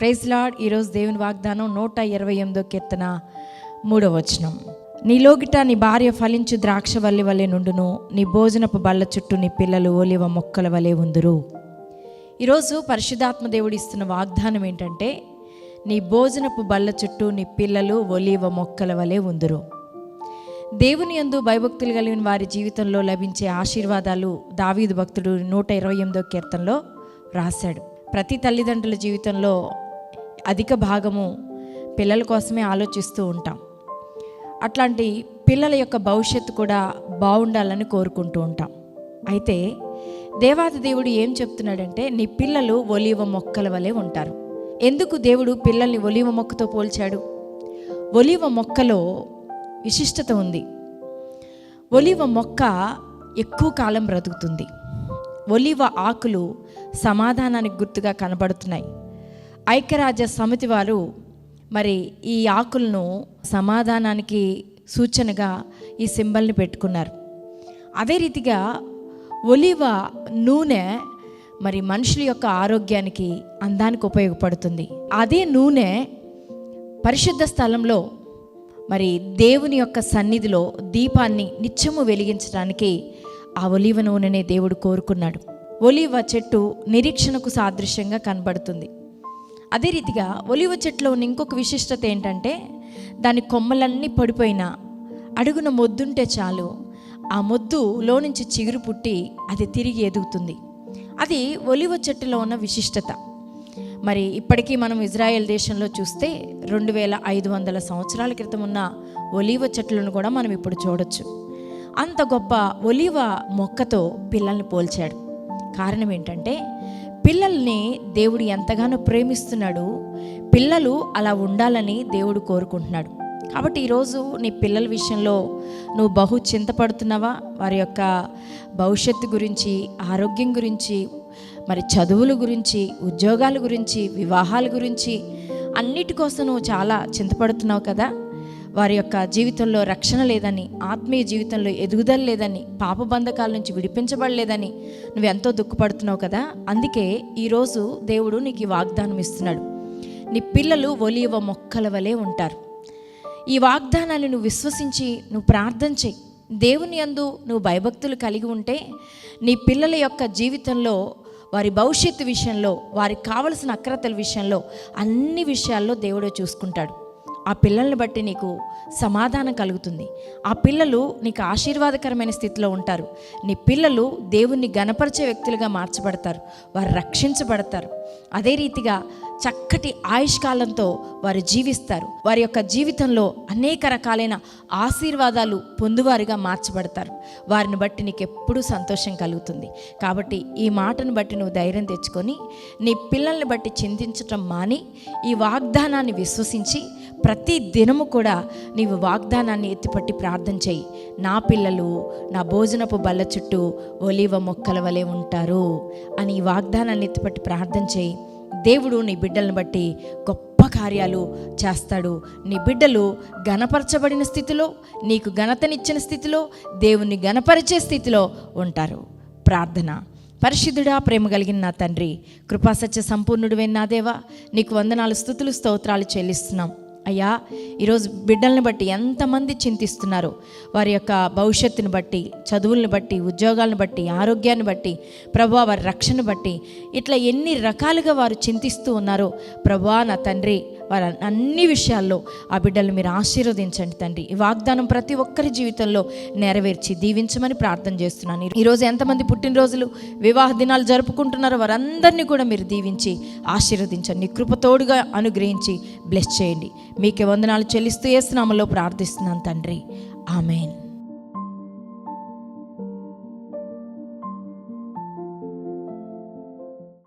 Praise lord ఈరోజు దేవుని వాగ్దానం నూట ఇరవై ఎనిమిదో కీర్తన మూడో వచనం. నీలోగిట నీ భార్య ఫలించు ద్రాక్ష వల్లి వలె నుండును నీ భోజనపు బల్ల చుట్టూ నీ పిల్లలు ఒలివ మొక్కల వలె ఉందురు. ఈరోజు పరిశుధాత్మ దేవుడు ఇస్తున్న వాగ్దానం ఏంటంటే నీ భోజనపు బల్ల చుట్టూ నీ పిల్లలు ఒలివ మొక్కల వలె ఉందురు. దేవుని యందు భయభక్తులు కలిగిన వారి జీవితంలో లభించే ఆశీర్వాదాలు దావీదు భక్తుడు నూట ఇరవై ఎనిమిదో కీర్తనలో రాశాడు. ప్రతి తల్లిదండ్రుల జీవితంలో అధిక భాగము పిల్లల కోసమే ఆలోచిస్తూ ఉంటాం. అట్లాంటి పిల్లల యొక్క భవిష్యత్తు కూడా బాగుండాలని కోరుకుంటూ ఉంటాం. అయితే దేవాది దేవుడు ఏం చెప్తున్నాడంటే నీ పిల్లలు ఒలివ మొక్కల వలె ఉంటారు. ఎందుకు దేవుడు పిల్లల్ని ఒలివ మొక్కతో పోల్చాడు? ఒలివ మొక్కలో విశిష్టత ఉంది. ఒలివ మొక్క ఎక్కువ కాలం బ్రతుకుతుంది. ఒలివ ఆకులు సమాధానానికి గుర్తుగా కనబడుతున్నాయి. ఐక్యరాజ్య సమితి వారు మరి ఈ ఆకులను సమాధానానికి సూచనగా ఈ సింబల్ని పెట్టుకున్నారు. అదే రీతిగా ఒలివ నూనె మరి మనుషుల యొక్క ఆరోగ్యానికి అందానికి ఉపయోగపడుతుంది. అదే నూనె పరిశుద్ధ స్థలంలో మరి దేవుని యొక్క సన్నిధిలో దీపాన్ని నిత్యము వెలిగించడానికి ఆ ఒలివ నూనెనే దేవుడు కోరుకున్నాడు. ఒలివ చెట్టు నిరీక్షణకు సాదృశ్యంగా కనబడుతుంది. అదే రీతిగా ఒలివ చెట్టులో ఉన్న ఇంకొక విశిష్టత ఏంటంటే దాని కొమ్మలన్నీ పడిపోయినా అడుగున మొద్దుంటే చాలు. ఆ మొద్దులో నుంచి చిగురు పుట్టి అది తిరిగి ఎదుగుతుంది. అది ఒలివ చెట్టులో ఉన్న విశిష్టత. మరి ఇప్పటికీ మనం ఇజ్రాయెల్ దేశంలో చూస్తే రెండు వేల ఐదు వందల సంవత్సరాల క్రితం ఉన్న ఒలివ చెట్లను కూడా మనం ఇప్పుడు చూడొచ్చు. అంత గొప్ప ఒలివ మొక్కతో పిల్లల్ని పోల్చాడు. కారణం ఏంటంటే పిల్లల్ని దేవుడు ఎంతగానో ప్రేమిస్తున్నాడు పిల్లలు అలా ఉండాలని దేవుడు కోరుకుంటున్నాడు. కాబట్టి ఈరోజు నీ పిల్లల విషయంలో నువ్వు బహు చింతపడుతున్నావా? వారి యొక్క భవిష్యత్తు గురించి ఆరోగ్యం గురించి మరి చదువుల గురించి ఉద్యోగాల గురించి వివాహాల గురించి అన్నిటి కోసం నువ్వు చాలా చింతపడుతున్నావు కదా? వారి యొక్క జీవితంలో రక్షణ లేదని ఆత్మీయ జీవితంలో ఎదుగుదల లేదని పాపబంధకాల నుంచి విడిపించబడలేదని నువ్వు ఎంతో దుఃఖపడుతున్నావు కదా? అందుకే ఈరోజు దేవుడు నీకు ఈ వాగ్దానం ఇస్తున్నాడు. నీ పిల్లలు ఒలివ మొక్కల వలె ఉంటారు. ఈ వాగ్దానాన్ని నువ్వు విశ్వసించి నువ్వు ప్రార్థన చేయి. దేవుని యందు నువ్వు భయభక్తులు కలిగి ఉంటే నీ పిల్లల యొక్క జీవితంలో వారి భవిష్యత్తు విషయంలో వారికి కావలసిన అక్రతల విషయంలో అన్ని విషయాల్లో దేవుడే చూసుకుంటాడు. ఆ పిల్లల్ని బట్టి నీకు సమాధానం కలుగుతుంది. ఆ పిల్లలు నీకు ఆశీర్వాదకరమైన స్థితిలో ఉంటారు. నీ పిల్లలు దేవుణ్ణి గణపరిచే వ్యక్తులుగా మార్చబడతారు. వారు రక్షించబడతారు. అదే రీతిగా చక్కటి ఆయుష్కాలంతో వారు జీవిస్తారు. వారి యొక్క జీవితంలో అనేక రకాలైన ఆశీర్వాదాలు పొందువారుగా మార్చబడతారు. వారిని బట్టి నీకు ఎప్పుడూ సంతోషం కలుగుతుంది. కాబట్టి ఈ మాటను బట్టి నువ్వు ధైర్యం తెచ్చుకొని నీ పిల్లల్ని బట్టి చింతించటం మాని ఈ వాగ్దానాన్ని విశ్వసించి ప్రతి దినము కూడా నీవు వాగ్దానాన్ని ఎత్తిపట్టి ప్రార్థన చేయి. నా పిల్లలు నా భోజనపు బల్ల చుట్టూ ఒలివ మొక్కల వలె ఉంటారు అని ఈ వాగ్దానాన్ని ఎత్తిపట్టి ప్రార్థన చేయి. దేవుడు నీ బిడ్డలను బట్టి గొప్ప కార్యాలు చేస్తాడు. నీ బిడ్డలు గణపరచబడిన స్థితిలో నీకు ఘనతనిచ్చిన స్థితిలో దేవుణ్ణి గణపరిచే స్థితిలో ఉంటారు. ప్రార్థన. పరిశుద్ధుడా ప్రేమ కలిగిన నా తండ్రి కృపాసత్య సంపూర్ణుడు నా దేవా నీకు వందనాలు స్థుతులు స్తోత్రాలు చెల్లిస్తున్నాం. అయ్యా ఈరోజు బిడ్డల్ని బట్టి ఎంతమంది చింతిస్తున్నారో? వారి యొక్క భవిష్యత్తుని బట్టి చదువులను బట్టి ఉద్యోగాలను బట్టి ఆరోగ్యాన్ని బట్టి ప్రభా వారి రక్షణ బట్టి ఇట్లా ఎన్ని రకాలుగా వారు చింతిస్తూ ఉన్నారో ప్రభా నా తండ్రి వారి అన్ని విషయాల్లో ఆ బిడ్డలు మీరు ఆశీర్వదించండి తండ్రి. ఈ వాగ్దానం ప్రతి ఒక్కరి జీవితంలో నెరవేర్చి దీవించమని ప్రార్థన చేస్తున్నాను. ఈరోజు ఎంతమంది పుట్టినరోజులు వివాహ దినాలు జరుపుకుంటున్నారో వారందరినీ కూడా మీరు దీవించి ఆశీర్వదించండి. కృపతోడుగా అనుగ్రహించి బ్లెస్ చేయండి. మీకే వందనాలు చెల్లిస్తూ స్నామంలో ప్రార్థిస్తున్నాను తండ్రి. ఆమెన్.